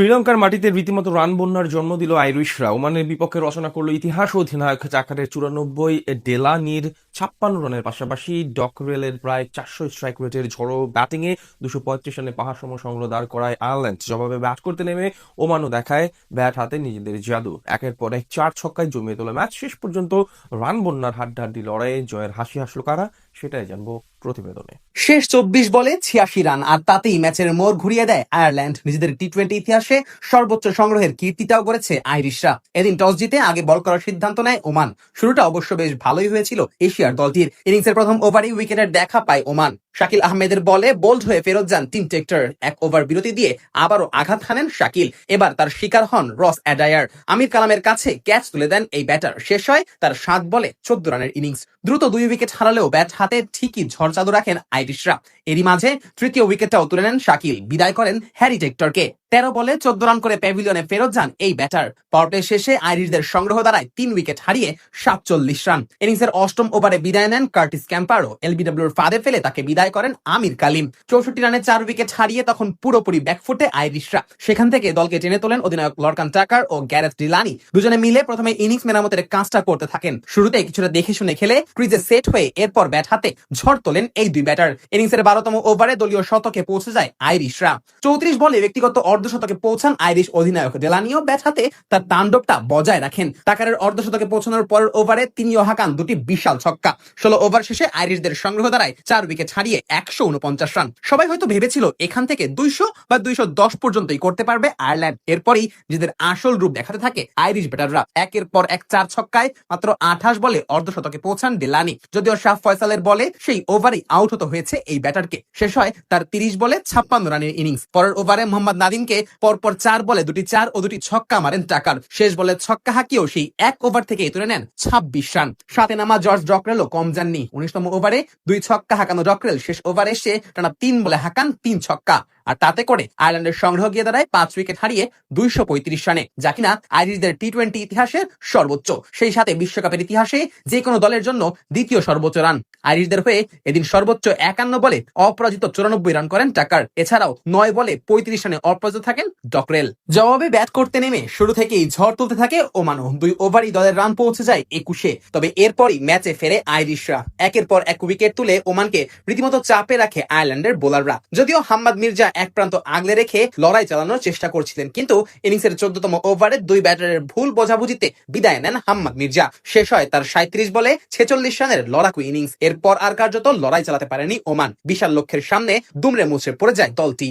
শ্রীলঙ্কার মাটিতে রীতিমতো রান বন্যার জন্ম দিল আইরিশরা। ওমানের বিপক্ষে রচনা করল ইতিহাস অধিনায়ক চাকারের চুরানব্বই ডেলানির ছাপ্পান্ন রানের পাশাপাশি ডকরেলের প্রায় চারশো স্ট্রাইক রেটের ঝড়ো ব্যাটিংয়ে দুশো পঁয়ত্রিশ রানে পাহাড় সম সংগ্রহ দাঁড় করায় আয়ারল্যান্ড। জবাবে ব্যাট করতে নেমে ওমানও দেখায় ব্যাট হাতে নিজেদের জাদু। একের পর এক চার ছক্কায় জমিয়ে তোলা ম্যাচ। শেষ পর্যন্ত রান বন্যার হাড্ডাহাড্ডি লড়াইয়ে জয়ের হাসি হাসলো কারা? সেটাই জানব প্রতিবেদনে। শেষ চব্বিশ বলে ছিয়াশি রান, আর তাতেই ম্যাচের মোড় ঘুরিয়ে দেয় আয়ারল্যান্ড। নিজেদের টি টোয়েন্টি ইতিহাসে সর্বোচ্চ সংগ্রহের কীর্তিটাও করেছে আইরিশরা। এদিন টস জিতে আগে বল করার সিদ্ধান্ত নেয় ওমান। শুরুটা অবশ্য বেশ ভালোই হয়েছিল এশিয়ার দলটির। ইনিংসের প্রথম ওভারেই উইকেটের দেখা পায় ওমান। শাকিল আহমেদের বলে বোল্ড হয়ে ফেরত যান টিম টেক্টর এক ওভার বিরতি দিয়ে আবারও আঘাত হানেন শাকিল। এবার তার শিকার হন রস অ্যাডায়ার। আমির কালামের কাছে ক্যাচ তুলে দেন এই ব্যাটার। শেষ হয় তার সাত বলে চোদ্দ রানের ইনিংস। দ্রুত দুই উইকেট হারালেও ব্যাট হাতে ঠিকই ঝড় চাদু রাখেন আইরিশরা। এরই মাঝে তৃতীয় উইকেটটাও তুলে নেন শাকিল। বিদায় করেন হ্যারি টেক্টরকে। তেরো বলে চোদ্দ রান করে প্যাভিলিয়নে ফেরত যান এই ব্যাটার। পাওয়ারপ্লে শেষে আইরিশদের সংগ্রহ দ্বারায় তিন উইকেট হারিয়ে সাতচল্লিশ রান। ইনিংসের অষ্টম ওভারে বিদায় নেন কার্টিস ক্যাম্পারও এলবিডব্লিউর ফাঁদে ফেলে তাকে বিদায় করেন আমির কালিম। চৌষট্টি রানে চার উইকেট হারিয়ে তখন পুরোপুরি ব্যাকফুটে আইরিশরা। সেখান থেকে দলকে টেনে তোলেন অধিনায়ক লর্কান টাকার ও গ্যারেথ ডিলানি। দুজনে মিলে প্রথমে ইনিংস মেরামতের কাজটা করতে থাকেন। শুরুতে কিছুটা দেখে শুনে খেলে ক্রিজে সেট হয়ে এরপর ব্যাট হাতে ঝড় তোলেন এই দুই ব্যাটার। ইনিংসের বারোতম ওভারে দলীয় শতকে পৌঁছে যায় আইরিশরা। চৌত্রিশ বলে ব্যক্তিগত অর্ধশতকে পৌঁছান আইরিশ অধিনায়ক ডেলানিও। ব্যাট হাতে তার তাণ্ডবটা বজায় রাখেন। টাকারের অর্ধশতকে পৌঁছানোর পরের ওভারে তিনিও হাঁকান দুটি বিশাল ছক্কা। ষোলো ওভার শেষে আইরিশদের সংগ্রহ দ্বারায় চার উইকেট হারিয়ে একশো উনপঞ্চাশ রান। সবাই হয়তো ভেবেছিল এখান থেকে দুইশো বা দুইশো দশ পর্যন্তই করতে পারবে আয়ারল্যান্ড। এরপরই নিজেদের আসল রূপ দেখাতে থাকে আইরিশ ব্যাটাররা। একের পর এক চার ছক্কায় মাত্র আঠাশ বলে অর্ধশতকে পৌঁছান ডেলানি যদিও শাহ ফয়সালের বলে সেই ওভারেই আউট হতে হয়েছে এই ব্যাটারকে। শেষ হয় তার তিরিশ বলে ছাপ্পান্ন রানের ইনিংস। পরের ওভারে মোহাম্মদ নাদিমকে পরপর চার বলে দুটি চার ও দুটি ছক্কা মারেন টাকার। শেষ বলে ছক্কা হাঁকিয়েও সেই এক ওভার থেকে তুলে নেন ছাব্বিশ রান। সাথে নামা জর্জ ডকরেলও কম যাননি। উনিশতম ওভারে দুই ছক্কা হাঁকানো ডকরেল শেষ ওভারে এসে টানা তিন বলে হাঁকান, তিন ছক্কা। আর তাতে করে আয়ারল্যান্ডের সংগ্রহ গিয়ে দাঁড়ায় পাঁচ উইকেট হারিয়ে দুইশো পঁয়ত্রিশ রানে, যা কিনা আইরিশদের টি টোয়েন্টি ইতিহাসের সর্বোচ্চ। সেই সাথে বিশ্বকাপের ইতিহাসে যে কোনো দলের জন্য দ্বিতীয় সর্বোচ্চ রান। আইরিশদের হয়ে এদিন সর্বোচ্চ একান্ন বলে অপরাজিত চুরানব্বই রান করেন টাকার। এছাড়াও নয় বলে পঁয়ত্রিশ রানে অপরাজিত থাকেন ডকরেল। জবাবে ব্যাট করতে নেমে শুরু থেকেই ঝড় তুলতে থাকে ওমানো দুই ওভারই দলের রান পৌঁছে যায় একুশে। তবে এরপরই ম্যাচে ফেরে আইরিশরা। একের পর এক উইকেট তুলে ওমানকে রীতিমতো চাপে রাখে আয়ারল্যান্ডের বোলাররা। যদিও হাম্মাদ মির্জা এক প্রান্ত আগলে রেখে লড়াই চালানোর চেষ্টা করছিলেন, কিন্তু ইনিংসের চোদ্দতম ওভারে দুই ব্যাটারের ভুল বোঝাবুঝিতে বিদায় নেন হাম্মাদ মির্জা। শেষ হয় তার সাঁত্রিশ বলে ছেচল্লিশ রানের লড়াকু ইনিংস। এরপর আর কার্যত লড়াই চালাতে পারেনি ওমান। বিশাল লক্ষ্যের সামনে দুমড়ে মুছে পড়ে যায় দলটি।